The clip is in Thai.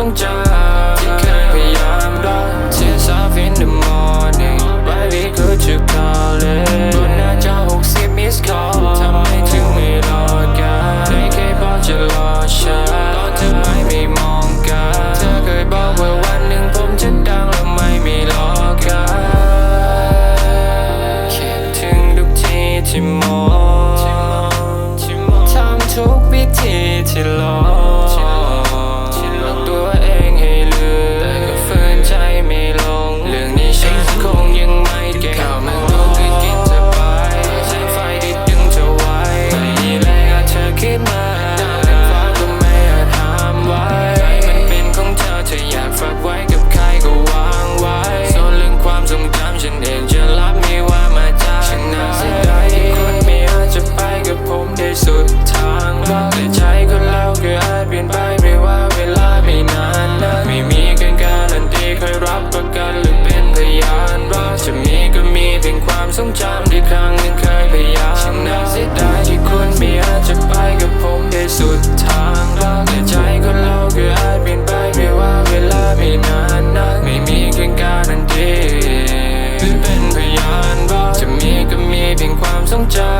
ทรงจำ ทรงจำที่ครั้งหนึ่งเคยพยายามช่างน่าเสียดายที่คุณไม่อาจจะไปกับผมในสุดทางรักแต่ใจคนเราคืออาจเปลี่ยนไปไม่ว่าเวลาไม่นานนักไม่มีเพียการันทีหรือเป็นพยานว่าจะมีก็มีเพียงความทรงจำ